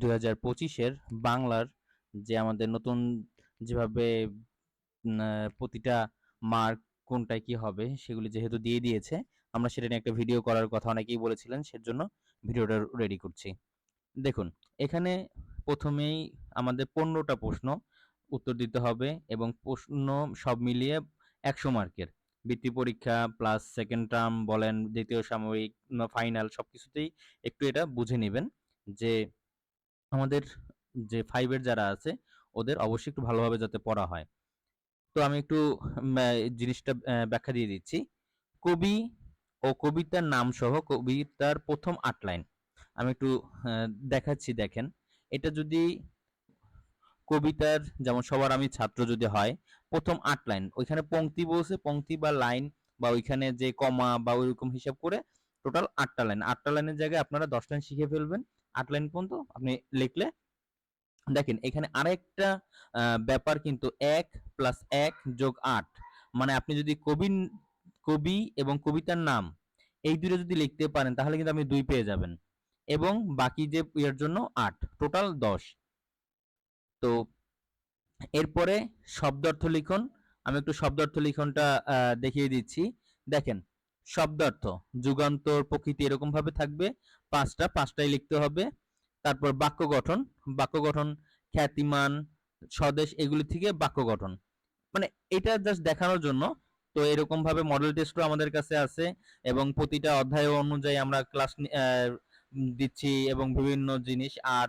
দুই হাজার পঁচিশের বাংলার যে আমাদের নতুন যেভাবে প্রতিটা মার্ক কোনটায় কি হবে সেগুলি যেহেতু দিয়ে দিয়েছে, আমরা সেটা নিয়ে একটা ভিডিও করার কথা অনেকেই বলেছিলেন, সেজন্য ভিডিওটা রেডি করছি। দেখুন, এখানে প্রথমেই আমাদের পনেরোটা প্রশ্ন উত্তর দিতে হবে এবং প্রশ্ন সব মিলিয়ে একশো মার্কের। বৃত্তি পরীক্ষা প্লাস সেকেন্ড টার্ম বলেন, দ্বিতীয় সাময়িক ফাইনাল সব কিছুতেই একটু এটা বুঝে নেবেন যে আমাদের যে ফাইভের যারা আছে, ওদের অবশ্যই একটু ভালোভাবে যাতে পড়া হয়। তো আমি একটু জিনিসটা ব্যাখ্যা দিয়ে দিচ্ছি। কবি ও কবিতার নাম সহ কবিতার প্রথম আট লাইন। আমি একটু দেখাচ্ছি, দেখেন। এটা যদি কবিতার, যেমন সবার আমি ছাত্র যদি হয়, প্রথম আট লাইন। ওইখানে পংক্তি বলছে, পংক্তি বা লাইন বা ওইখানে যে কমা বা ওইরকম হিসাব করে, টোটাল আটটা লাইন। আটটা লাইনের জায়গায় আপনারা দশ লাইন শিখে ফেলবেন। আট লাইন পর্যন্ত আপনি লিখলে, দেখেন এখানে আরেকটা ব্যাপার কিন্তু এক প্লাস এক যোগ আট মানে আপনি যদি কবি কবি এবং কবিতার নাম এই দুটো যদি লিখতে পারেন তাহলে কিন্তু আপনি দুই পেয়ে যাবেন এবং বাকি যে এর জন্য আট টোটাল দশ। তো এরপরে শব্দার্থ লিখন, আমি একটু শব্দার্থ লিখনটা দেখিয়ে দিচ্ছি। দেখেন শব্দার্থ, যুগান্তর, প্রকৃতি এরকম ভাবে থাকবে। পাঁচটা, পাঁচটাই লিখতে হবে। তারপর বাক্য গঠন বাক্য গঠন, খ্যাতিমান, স্বদেশ এগুলি থেকে বাক্য গঠন। মানে এটা জাস্ট দেখানোর জন্য। তো এরকম ভাবে মডেল টেস্টও আমাদের কাছে আছে এবং প্রতিটা অধ্যায় অনুযায়ী আমরা ক্লাস দিচ্ছি এবং বিভিন্ন জিনিস। আর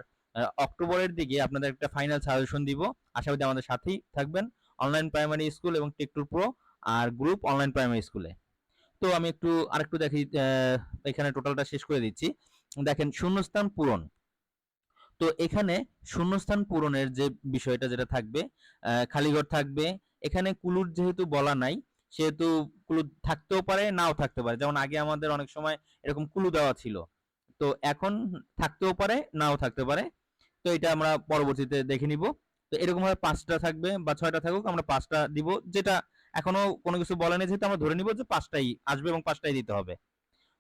অক্টোবরের দিকে আপনাদের একটা ফাইনাল সাজেশন দিব। আশাবাদী আমাদের সাথেই থাকবেন। অনলাইন প্রাইমারি স্কুল এবং টেকটুর প্রো আর গ্রুপ অনলাইন প্রাইমারি স্কুলে তো আমি একটু আরেকটু দেখি এখানে টোটালটা শেষ করে দিচ্ছি। দেখেন শূন্যস্থান পূরণ। তো এখানে শূন্যস্থান পূরণের যে বিষয়টা যেটা থাকবে আহ, খালি ঘর থাকবে। এখানে কুলুর যেহেতু বলা নাই সেহেতু কুলু থাকতেও পারে নাও থাকতে পারে। যেমন আগে আমাদের অনেক সময় এরকম কুলু দেওয়া ছিল। তো এখন থাকতেও পারে নাও থাকতে পারে। তো এটা আমরা পরবর্তীতে দেখে নিব। তো এরকম ভাবে পাঁচটা থাকবে বা ছয়টা থাকুক আমরা পাঁচটা দিব। যেটা এখনও কোনো কিছু বলেনি, যেহেতু আমরা ধরে নিব যে পাঁচটাই আসবে এবং পাঁচটাই দিতে হবে।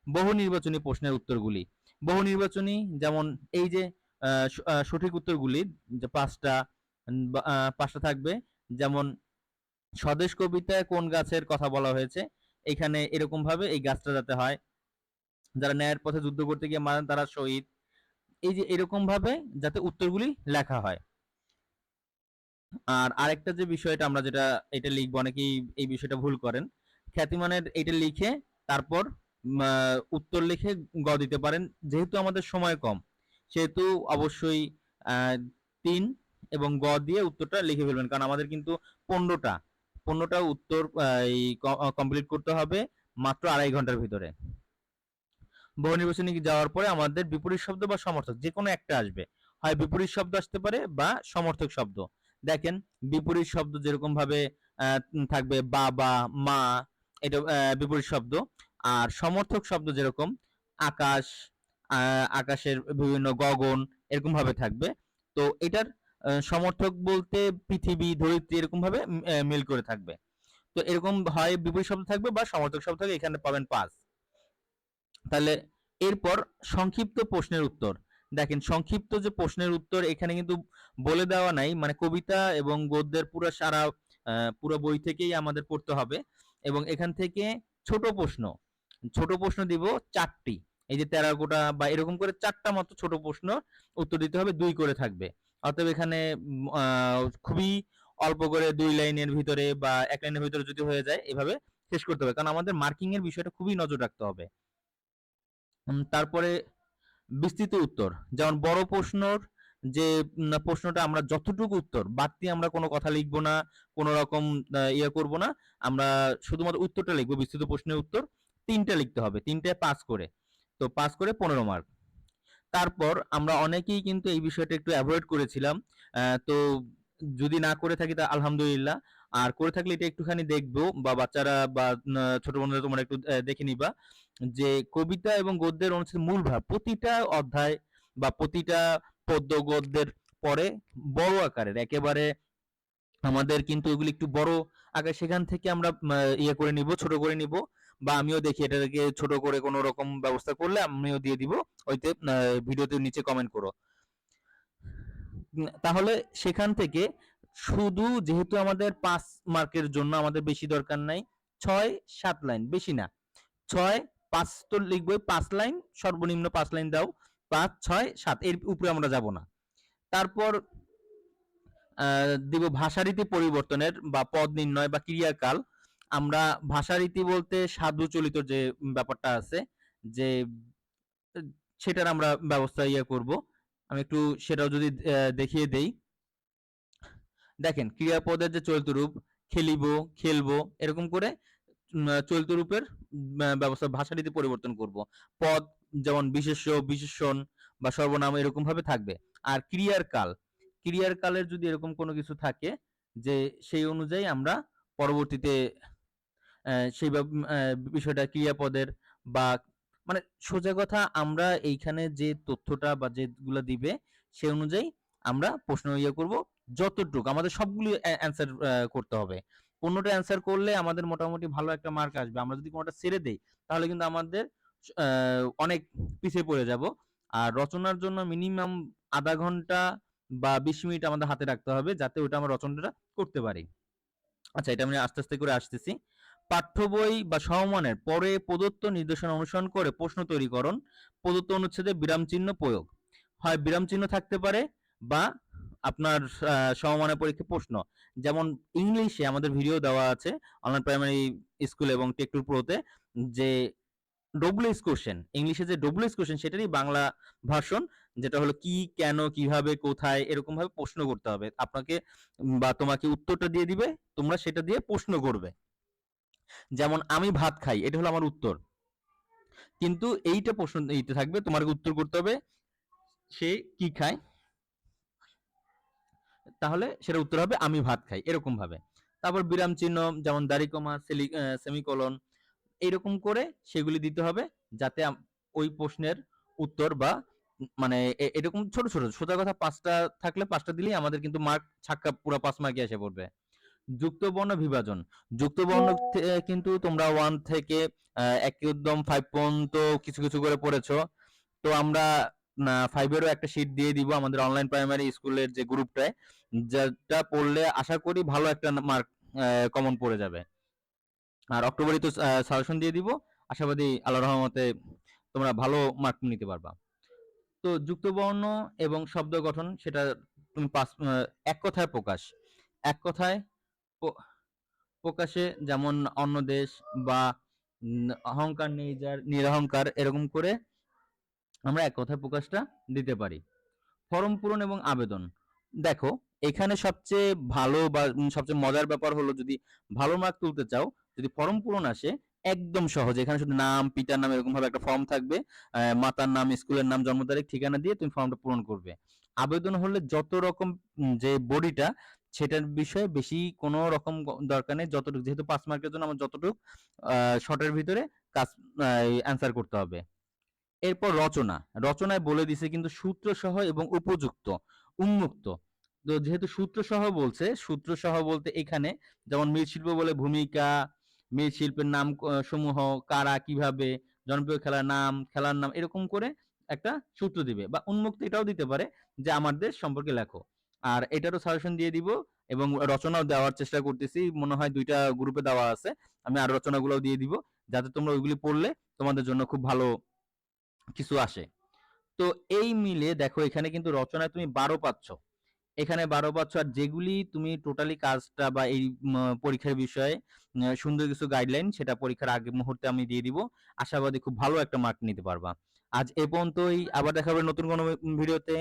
বহু নির্বাচনী প্রশ্নের উত্তরগুলি। বহু নির্বাচনী, যেমন এই যে সঠিক উত্তরগুলি, যে পাঁচটা পাঁচটা থাকবে। যেমন, স্বদেশ কবিতায় কোন গাছের কথা বলা হয়েছে? এখানে এরকম ভাবে এই গাছটা যাতে হয়। যারা ন্যায়ের পথে যুদ্ধ করতে গিয়ে মারেন, তারা শহীদ। এই যে এরকম ভাবে যাতে উত্তরগুলি লেখা হয়। আর আরেকটা যে বিষয়টা আমরা যেটা, এটা লিখব, অনেকেই এই বিষয়টা ভুল করেন। খ্যাতিমানের এটা লিখে তারপর উত্তর লিখে গ দিতে পারেন, যেহেতু আমাদের সময় কম। সেহেতু অবশ্যই তিন এবং গ দিয়ে উত্তরটা লিখে ফেলবেন, কারণ আমাদের কিন্তু পনেরোটা। পনেরোটা উত্তর কমপ্লিট করতে হবে মাত্র আড়াই ঘণ্টার ভিতরে। বহু নির্বাচনী যাওয়ার পরে আমাদের বিপরীত শব্দ বা সমর্থক যে কোনো একটা আসবে। হয় বিপরীত শব্দ আসতে পারে বা সমর্থক শব্দ। দেখেন, বিপরীত শব্দ যেরকম ভাবে থাকবে বাবা, মা, এটা বিপরীত শব্দ। আর সমর্থক শব্দ যেরকম, আকাশ আকাশের বিভিন্ন গগন, এরকম ভাবে থাকবে। তো এটার সমর্থক বলতে পৃথিবী, ধরিত্রী এরকম ভাবে মিল করে থাকবে। তো এরকম হয় বিপরীত শব্দ থাকবে বা সমর্থক শব্দ থাকবে, এখানে পাবেন পাঁচ। তাহলে এরপর সংক্ষিপ্ত প্রশ্নের উত্তর। দেখেন, সংক্ষিপ্ত যে প্রশ্নের উত্তর এখানে কিন্তু বলে দেওয়া নাই মানে কবিতা এবং গদ্যের পুরো সারা পুরো বই থেকেই আমাদের পড়তে হবে। এবং এখান থেকে ছোট প্রশ্ন ছোট প্রশ্ন দিব চারটি। এই যে টেরাকোটা বা এরকম করে চারটা মতো ছোট প্রশ্ন উত্তর দিতে হবে, দুই করে থাকবে। অতএব এখানে খুবই অল্প করে দুই লাইনের ভিতরে বা এক লাইনের ভিতরে যদি হয়ে যায়, এভাবে শেষ করতে হবে। কারণ আমাদের মার্কিং এর বিষয়টা খুবই নজর রাখতে হবে। তারপরে বিস্তৃত উত্তর। যেমন বড় প্রশ্নর যে প্রশ্নটা আমরা যতটুকু উত্তর, বাড়তি আমরা কোনো কথা লিখব না, কোনো রকম ইয়ে করব না, আমরা শুধুমাত্র উত্তরটা লিখব, বিস্তৃত প্রশ্নের উত্তর, তিনটা লিখতে হবে তিনটায় পাস করে। তো পাস করে পনেরো মার্ক তারপর আমরা অনেকেই কিন্তু এই বিষয়টা একটু অ্যাভয়েড করেছিলাম তো যদি না করে থাকি তা আলহামদুলিল্লাহ আর করে থাকলে এটা একটুখানি দেখব বা বাচ্চারা বা ছোট বন্ধুরা তোমরা একটু দেখে নিবা যে কবিতা এবং গদ্যের অনুচ্ছেদ মূল ভাব প্রতিটা অধ্যায় বা প্রতিটা পদ্য গদ্যের পরে বড় আকারের, একেবারে আমাদের কিন্তু এগুলি একটু বড় আকার, সেখান থেকে আমরা ইয়ে করে নিব, ছোট করে নিব বা আমিও দেখি এটাকে ছোট করে কোনো রকম ব্যবস্থা করলে আমিও দিয়ে দিব ওইতে ভিডিওতে নিচে কমেন্ট করো। তাহলে সেখান থেকে শুধু যেহেতু আমাদের পাঁচ মার্কের জন্য আমাদের বেশি দরকার নাই, ছয়, সাত লাইন, বেশি না। ছয়, পাঁচ তো লিখবই, পাঁচ লাইন, সর্বনিম্ন পাঁচ লাইন দাও, পাঁচ, ছয়, সাত, এর উপরে আমরা যাব না। তারপর দিব ভাষারীতি পরিবর্তনের বা পদ নির্ণয় বা ক্রিয়াকাল। আমরা ভাষারীতি বলতে সাধু চলিত যে ব্যাপারটা আছে, যে সেটার আমরা ব্যবস্থা ইয়ে করব। আমি একটু সেটাও যদি দেখিয়ে দেই। দেখেন ক্রিয়াপদের যে চলিত রূপ, খেলিব, খেলব, এরকম করে চলিত রূপের ব্যবস্থা, ভাষারীতি পরিবর্তন করব। পদ যেমন বিশেষ্য, বিশেষণ বা সর্বনাম এরকম ভাবে থাকবে। আর ক্রিয়ার কাল, ক্রিয়ার কালের যদি এরকম কোনো কিছু থাকে যে সেই অনুযায়ী আমরা পরবর্তীতে সেই বিষয়টা ক্রিয়াপদের বা মানে সোজা কথা আমরা এইখানে যে তথ্যটা বা যেগুলো দিবে, সে অনুযায়ী আমরা প্রশ্ন ইয়ে করব। যতটুকু, আমাদের সবগুলো অ্যান্সার করতে হবে। পনেরোটা অ্যান্সার করলে আমাদের মোটামুটি ভালো একটা মার্ক আসবে। আমরা যদি কোনোটা ছেড়ে দেই, তাহলে কিন্তু আমাদের অনেক পিছিয়ে পড়ে যাব। আর রচনার জন্য মিনিমাম আধা ঘণ্টা বা বিশ মিনিট আমাদের হাতে রাখতে হবে, যাতে ওটা আমরা রচনাটা করতে পারি। আচ্ছা এটা আমি আস্তে আস্তে করে আসতেছি। পাঠ্য বই বা সমমানের পরে প্রদত্ত নির্দেশনা অনুসরণ করে প্রশ্ন তৈরিকরণ, প্রদত্ত অনুচ্ছেদে বিরাম চিহ্ন প্রয়োগ। হয় বিরাম চিহ্ন থাকতে পারে বা আপনার সমমানের পরীক্ষা প্রশ্ন। যেমন ইংলিশে আমাদের ভিডিও দেওয়া আছে অনলাইন প্রাইমারি স্কুল এবং টেকটুর প্রোতে যে ডব্লিউএস কোশ্চেন ইংলিশে যে ডব্লিউএস কোশ্চেন সেটারই বাংলা ভার্সন যেটা হলো কি, কেন, কীভাবে, কোথায় এরকম ভাবে প্রশ্ন করতে হবে। আপনাকে বা তোমাকে উত্তরটা দিয়ে দিবে, তোমরা সেটা দিয়ে প্রশ্ন করবে। যেমন আমি ভাত খাই, এটা হলো আমার উত্তর। কিন্তু এইটা প্রশ্ন, এইটা থাকবে তোমার উত্তর করতে হবে, সে কি খায়? তাহলে সেটা উত্তর হবে, আমি ভাত খাই। এরকম ভাবে। তারপর বিরাম চিহ্ন, যেমন দাড়ি কমা সেমিকোলন, এইরকম করে সেগুলি দিতে হবে যাতে ওই প্রশ্নের উত্তর বা মানে এরকম ছোট ছোট, সোজা কথা পাঁচটা থাকলে পাঁচটা দিলেই আমাদের কিন্তু মার্ক ছাক্কা পুরো পাঁচ মার্কে এসে পড়বে। যুক্ত বর্ণ বিভাজন যুক্ত বর্ণ কিন্তু তোমরা ওয়ান থেকে একদম ফাইভ পর্যন্ত কিছু কিছু করে পড়েছো। তো আমরা ফাইভেরও একটা শীট দিয়ে দিব আমাদের অনলাইন প্রাইমারি স্কুলের যে গ্রুপটায় যেটা পড়লে আশা করি ভালো একটা মার্ক কমন পড়ে যাবে। আর অক্টোবরে তো সাজেশন দিয়ে দিব। আশাবাদী আল্লাহ রহমতে তোমরা ভালো মার্ক নিতে পারবা। তো যুক্ত বর্ণ এবং শব্দ গঠন, সেটা তুমি পাস এক কথায় প্রকাশ। এক কথায় প্রকাশে যেমন অন্য দেশ বা অহংকার নেই যার নিরহংকার এরকম করে আমরা এক কথায় প্রকাশটা দিতে পারি। ফর্ম পূরণ এবং আবেদন। দেখো, এখানে সবচেয়ে ভালো বা সবচেয়ে মজার ব্যাপার হলো যদি ভালো মার্ক তুলতে চাও, যদি ফর্ম পূরণ আসে, একদম সহজ। এখানে শুধু নাম, পিতার নাম এরকম ভাবে একটা ফর্ম থাকবে মাতার নাম স্কুলের নাম, জন্ম তারিখ, ঠিকানা দিয়ে তুমি ফর্মটা পূরণ করবে। আবেদন হলে যত রকম যে বডিটা, সেটার বিষয়ে বেশি কোনো রকম দরকার নেই। যতটুকু, যেহেতু পাঁচ মার্কের জন্য আমার যতটুকু শর্টের ভিতরে কাজ অ্যান্সার করতে হবে। এরপর রচনা। রচনায় বলে দিছে কিন্তু সূত্র সহ এবং উপযুক্ত, উন্মুক্ত। তো যেহেতু সূত্র সহ বলছে সূত্র সহ বলতে এখানে যেমন মৃৎশিল্প বলে ভূমিকা, মৃৎশিল্পের নাম সমূহ, কারা, কীভাবে, জনপ্রিয় খেলার নাম খেলার নাম, এরকম করে একটা সূত্র দিবে বা উন্মুক্ত এটাও দিতে পারে যে আমার দেশ সম্পর্কে লেখো। আর এটারও সাজেশন দিয়ে দিব এবং রচনাও দেওয়ার চেষ্টা করতেছি, মনে হয় দুইটা গ্রুপে দেওয়া আছে। আমি আর রচনাগুলোও দিয়ে দিব, যাতে তোমরা ওইগুলি পড়লে তোমাদের জন্য খুব ভালো কিছু আসে। তো এই মিলে দেখো এখানে কিন্তু রচনায় তুমি বারো পাচ্ছ। এখানে বারো পাচ্ছ আর যেগুলি তুমি টোটালি কাজটা বা এই পরীক্ষার বিষয়ে সুন্দর কিছু গাইডলাইন সেটা পরীক্ষার আগে মুহূর্তে আমি দিয়ে দিব। আশাবাদী খুব ভালো একটা মার্ক নিতে পারবা। আজ এ পর্যন্তই। আবার দেখা হবে নতুন কোনো ভিডিওতে।